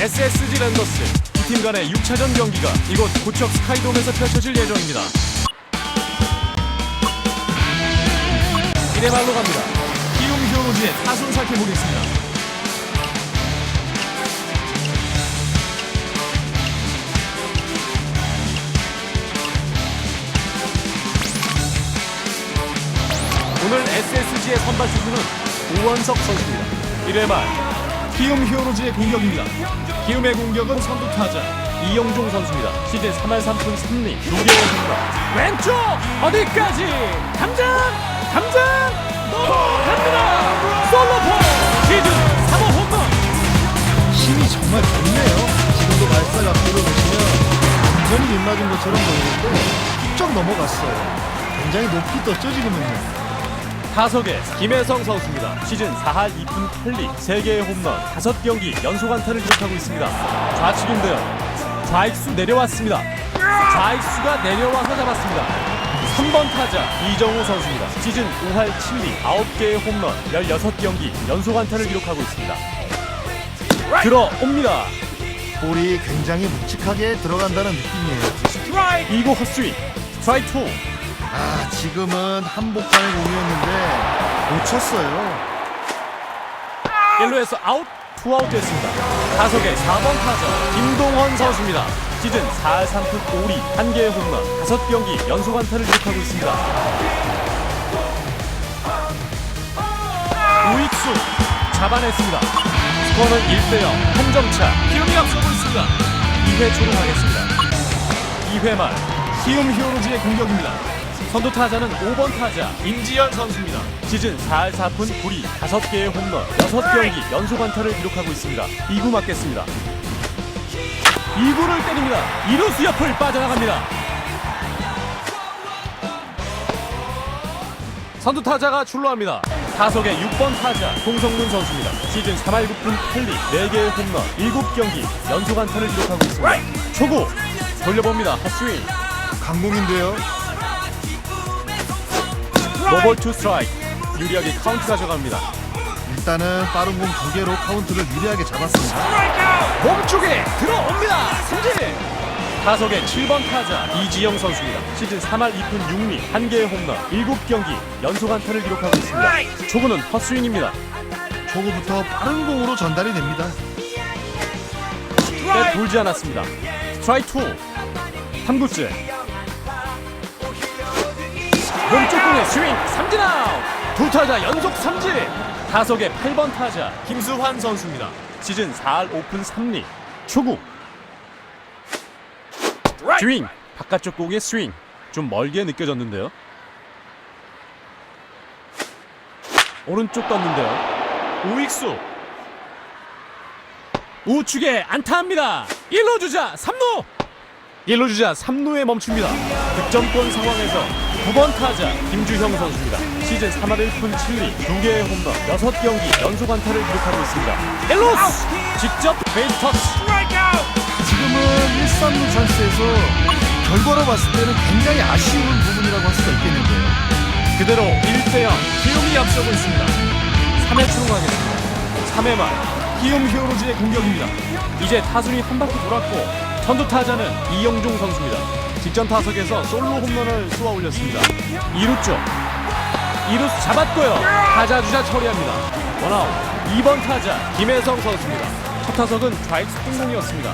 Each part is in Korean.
SSG 랜더스 두 팀 간의 6차전 경기가 이곳 고척 스카이돔에서 펼쳐질 예정입니다. 1회 말로 갑니다. 키움 히어로즈의 타순 살펴보겠습니다. 오늘 SSG의 선발 투수는 오원석 선수입니다. 1회 말 키움 히어로즈의 공격입니다. 키움의 공격은 선두 타자 이영종 선수입니다. 시즌 3할 3푼 3리 2개의 홈런. 왼쪽 어디까지? 담장! 담장! 넘어갑니다! 솔로포 시즌 3호 홈런! 힘이 정말 좋네요. 지금도 발사 각도를 보시면 완전히 입맞은 것처럼 보이는데 훌쩍 넘어갔어요. 굉장히 높이 떴죠 지금은요. 타석에 김혜성 선수입니다. 시즌 4할 2푼 8리 3개의 홈런 5경기 연속 안타를 기록하고 있습니다. 좌측인데요. 좌익수 내려왔습니다. 좌익수가 내려와서 잡았습니다. 3번 타자 이정우 선수입니다. 시즌 5할 7리 9개의 홈런 16경기 연속 안타를 기록하고 있습니다. 들어옵니다. 볼이 굉장히 묵직하게 들어간다는 느낌이에요. 2구 헛스윙 스트라이크 2 아 지금은 한복판의 공이었는데 놓쳤어요. 1루에서 아웃 투아웃 됐습니다. 타석의 4번 타자 김동원 선수입니다. 시즌 4할 3푼 5리 1개의 홈런 5경기 연속 안타를 기록하고 있습니다. 우익수 잡아냈습니다. 스코어는 1대 0 한 점차 키움이 앞서고 있습니다. 2회 초로 가겠습니다. 2회 말 키움 히어로즈의 공격입니다. 선두 타자는 5번 타자 임지현 선수입니다. 시즌 4할 4푼 9리 5개의 홈런 6경기 연속 안타를 기록하고 있습니다. 2구 맞겠습니다. 2구를 때립니다. 2루수 옆을 빠져나갑니다. 선두 타자가 출루합니다. 타석의 6번 타자 송성문 선수입니다. 시즌 3할 9푼 8리 4개의 홈런 7경기 연속 안타를 기록하고 있습니다. 초구 돌려봅니다. 헛스윙 강공인데요. 노볼 투 스트라이크 유리하게 카운트 가져갑니다. 일단은 빠른 공 두 개로 카운트를 유리하게 잡았습니다. 몸쪽에 들어옵니다. 삼진. 타석의 7번 타자 이지영 선수입니다. 시즌 3할 2푼 6리 1개의 홈런 7경기 연속 안타를 기록하고 있습니다. 초구는 헛스윙입니다. 초구부터 빠른 공으로 전달이 됩니다. 때 돌지 않았습니다. 스트라이크 2 3구째 몸쪽 공의 스윙 삼진 아웃 두 타자 연속 삼진 타석의 8번 타자 김수환 선수입니다. 시즌 4할 오픈 3리 초구 스윙 바깥쪽 공의 스윙 좀 멀게 느껴졌는데요. 오른쪽 떴는데요. 우익수 우측에 안타합니다. 1루 주자 3루 1루 주자 3루에 멈춥니다. 득점권 상황에서 9번 타자 김주형 선수입니다. 시즌 3할 1푼 7리 2개의 홈런 6경기 연속 안타를 기록하고 있습니다. 1루스 직접 베이스 터치 지금은 1, 3루 찬스에서 결과로 봤을 때는 굉장히 아쉬운 부분이라고 할 수가 있겠는데요. 그대로 1대0 키움이 앞서고 있습니다. 3회 출동하겠습니다. 3회 말 키움 히어로즈의 공격입니다. 이제 타순이 한 바퀴 돌았고 선두 타자는 이영종 선수입니다. 직전 타석에서 솔로 홈런을 쏘아 올렸습니다. 2루 쪽 2루수 잡았고요. 타자 주자 처리합니다. 원아웃 2번 타자 김혜성 선수입니다. 첫 타석은 좌익수 뜬공이었습니다.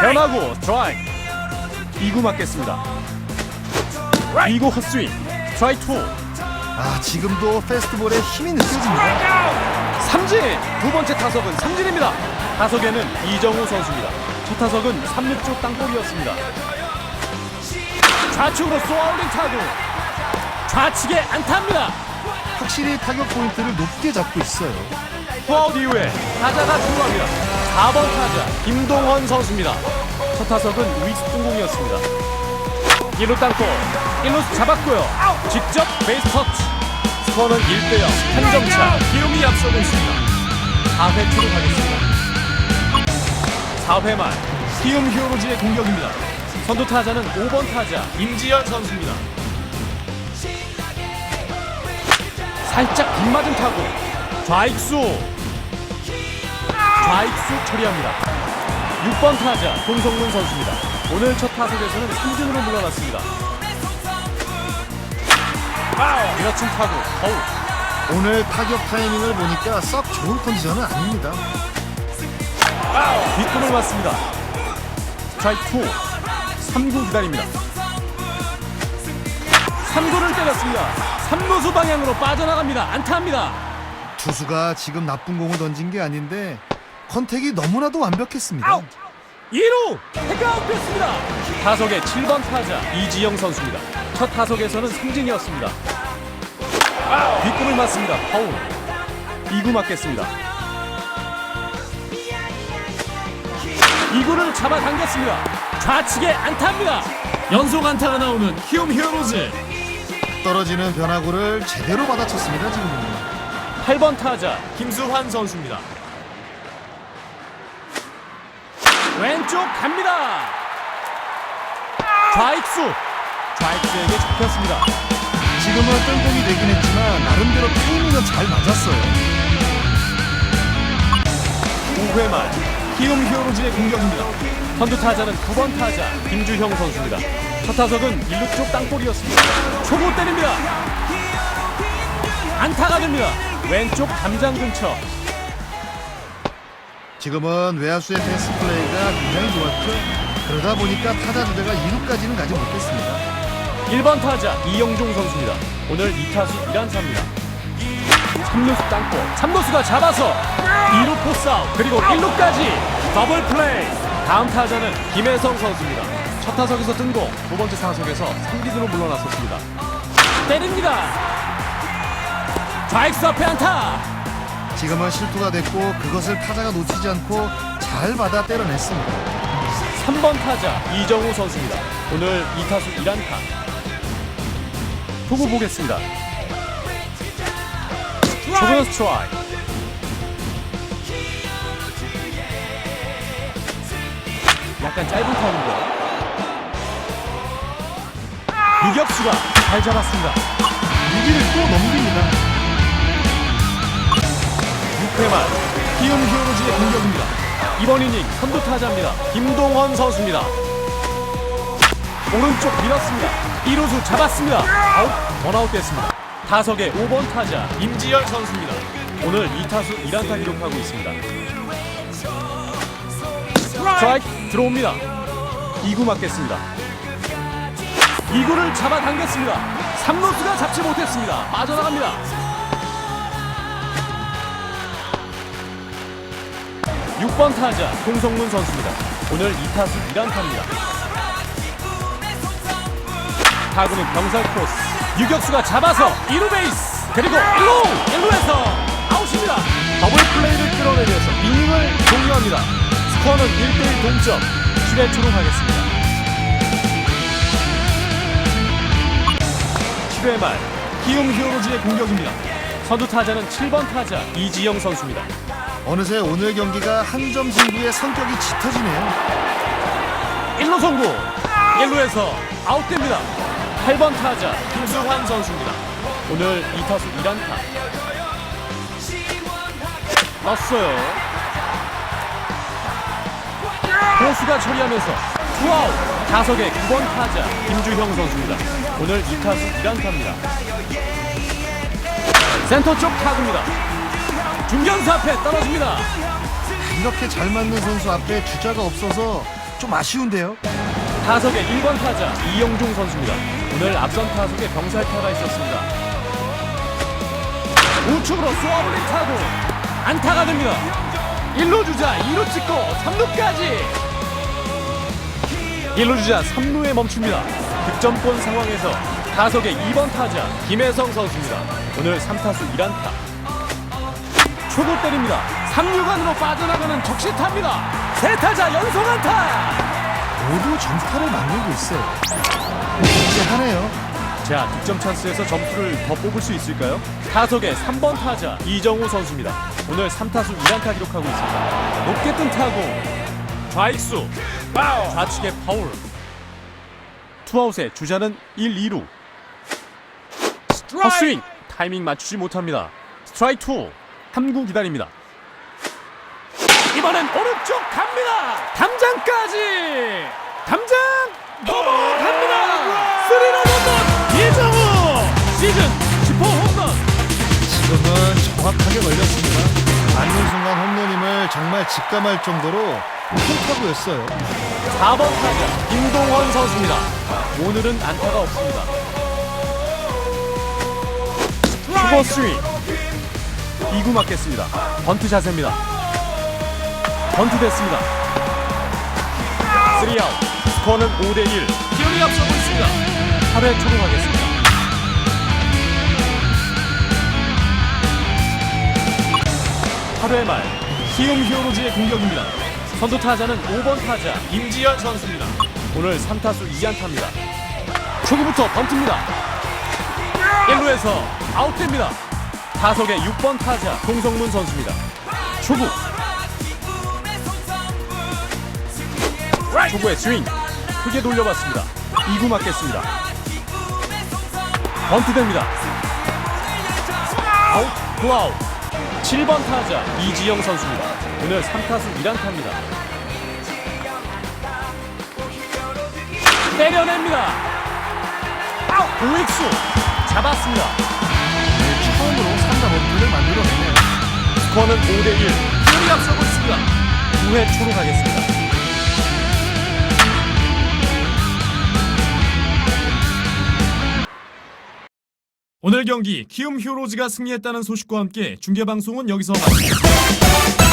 변하고 스트라이크 2구 맞겠습니다. 2구 헛스윙 스트라이크 2아 지금도 페스티벌에 힘이 느껴집니다. 삼진 두 번째 타석은 삼진입니다. 타석에는 이정우 선수입니다. 첫 타석은 3루 쪽 땅볼이었습니다. 좌측으로 쏘아올린 타구 좌측에 안타입니다. 확실히 타격 포인트를 높게 잡고 있어요. 투아웃 이후에 타자가 출루합니다. 4번 타자 김동원 선수입니다. 첫 타석은 우익수 뜬공이었습니다. 1루 땅볼 1루수 잡았고요. 직접 베이스 터치 스코어는 1대0 한 점차 기움이 앞서고 있습니다. 4회 초로 가겠습니다. 4회 말 키움 히어로즈의 공격입니다. 선두 타자는 5번 타자 임지현 선수입니다. 살짝 빗맞은 타구 좌익수 좌익수 처리합니다. 6번 타자 송성문 선수입니다. 오늘 첫 타석에서는 3진으로 물러났습니다. 밀어친 타구 허우 오늘 타격 타이밍을 보니까 썩 좋은 컨디션은 아닙니다. 뒷꿈을 맞습니다. 스트라이크 2 3구 기다립니다. 3구를 때렸습니다. 3루수 방향으로 빠져나갑니다. 안타합니다. 투수가 지금 나쁜 공을 던진 게 아닌데 컨택이 너무나도 완벽했습니다. 2루 태그아웃 됐습니다. 타석의 7번 타자 이지영 선수입니다. 첫 타석에서는 삼진이었습니다. 뒷꿈을 맞습니다. 파울. 2구 맞겠습니다. 2구를 잡아당겼습니다. 좌측에 안타입니다. 연속 안타가 나오는 키움 히어로즈. 떨어지는 변화구를 제대로 받아쳤습니다. 지금은. 8번 타자 김수환 선수입니다. 왼쪽 갑니다. 좌익수. 좌익수에게 잡혔습니다. 지금은 뜬공이 되긴 했지만 나름대로 타이밍은 잘 맞았어요. 5회 말 키움 히어로즈의 공격입니다. 선두 타자는 9번 타자 김주형 선수입니다. 첫 타석은 1루 쪽 땅볼이었습니다. 초구 때립니다. 안타가 됩니다. 왼쪽 담장 근처 지금은 외야수의 패스 플레이가 굉장히 좋았죠. 그러다 보니까 타자 주자가 2루까지는 가지 못했습니다. 1번 타자 이영종 선수입니다. 오늘 2타수 1안타입니다. 3루수 땅볼 3루수가 잡아서 2루 포스아웃 그리고 1루까지 더블 플레이 다음 타자는 김혜성 선수입니다. 첫 타석에서 뜬공 두 번째 타석에서 3기으로 물러났었습니다. 때립니다. 좌익수 앞에 안타 지금은 실투가 됐고 그것을 타자가 놓치지 않고 잘 받아 때려냈습니다. 3번 타자 이정우 선수입니다. 오늘 2타수 1안타. 투구 보겠습니다. 초구 스트라이크. 약간 짧은 타구인데요. 유격수가 잘 잡았습니다. 위기를 또 넘깁니다. 6회 말 키움 히어로즈의 공격입니다. 이번 이닝 선두 타자입니다. 김동원 선수입니다. 오른쪽 밀었습니다. 2루수 잡았습니다. 아웃, 원아웃 됐습니다. 타석의 5번 타자 임지열 선수입니다. 오늘 2타수 1안타 기록하고 있습니다. 스트라이크 들어옵니다. 2구 맞겠습니다. 2구를 잡아당겼습니다. 3루수가 잡지 못했습니다. 빠져나갑니다. 6번 타자 송성문 선수입니다. 오늘 2타수 1안타입니다. 타구는 병살 크로스. 유격수가 잡아서 2루 베이스 그리고 1루 1루에서 아웃입니다. 더블 플레이를 끌어내면서 이닝을 종료합니다. 스코어는 1대1 동점. 7회 초로 가겠습니다. 7회 말 키움 히어로즈의 공격입니다. 선두 타자는 7번 타자 이지영 선수입니다. 어느새 오늘 경기가 한 점 승부의 성격이 짙어지네요. 1루 송구 1루에서 아웃됩니다 8번 타자 김수환 선수입니다. 오늘 2타수 1안타. 넣었어요. 보수가 처리하면서 투아웃. 타석의 9번 타자 김주형 선수입니다. 오늘 2타수 1안타입니다. 센터 쪽 타구입니다. 중견수 앞에 떨어집니다. 이렇게 잘 맞는 선수 앞에 주자가 없어서 좀 아쉬운데요. 타석의 1번 타자 이영종 선수입니다. 오늘 앞선 타석에 병살타가 있었습니다. 우측으로 쏘아올린 타구 안타가 됩니다. 1루 주자 2루 찍고 3루까지 1루 주자 3루에 멈춥니다. 득점권 상황에서 타석의 2번 타자 김혜성 선수입니다. 오늘 3타수 1안타 초구 때립니다. 3루간으로 빠져나가는 적시타입니다. 세 타자 연속 안타 모두 점수타를 만들고 있어요. 끔찍하네요. 자, 득점 찬스에서 점수를 더 뽑을 수 있을까요? 타석의 3번 타자 이정우 선수입니다. 오늘 3타수 1안타 기록하고 있습니다. 높게 뜬 타구 좌익수 좌측의 파울 투아웃에 주자는 1, 2루 헛스윙 타이밍 맞추지 못합니다. 스트라이크 2 3구 기다립니다. 이번엔 오른쪽 갑니다. 담장까지. 담장 넘어갑니다. 스리런 홈런 이정우 시즌 10호 홈런. 지금은 정확하게 걸렸습니다. 맞는 순간 홈런임을 정말 직감할 정도로 큰 타구였어요. 4번 타자 김동원 선수입니다. 오늘은 안타가 없습니다. 투버 스윙 2구 맞겠습니다. 번트 자세입니다. 번트 됐습니다. 3아웃 스코어는 5대1 기온이 앞서고 있습니다. 8회 초로 가겠습니다. 8회 말 키움 히어로즈의 공격입니다. 선두 타자는 5번 타자 임지현 선수입니다. 오늘 3타수 2안타입니다. 초구부터 번트입니다. 1루에서 아웃됩니다. 타석의 6번 타자 송성문 선수입니다. 초구 초구의 스윙 크게 돌려봤습니다. 2구 맞겠습니다. 번트됩니다. 아웃 플라우 7번 타자 이지영 선수입니다. 오늘 3타수 1안타입니다. 때려냅니다. 아웃 우익수 잡았습니다. 처음으로 3자 범퇴를 만들어내네요. 스코어는 5대1 기울이 앞서고 있습니다. 9회 초로 가겠습니다. 오늘 경기 키움 히어로즈가 승리했다는 소식과 함께 중계 방송은 여기서 마칩니다.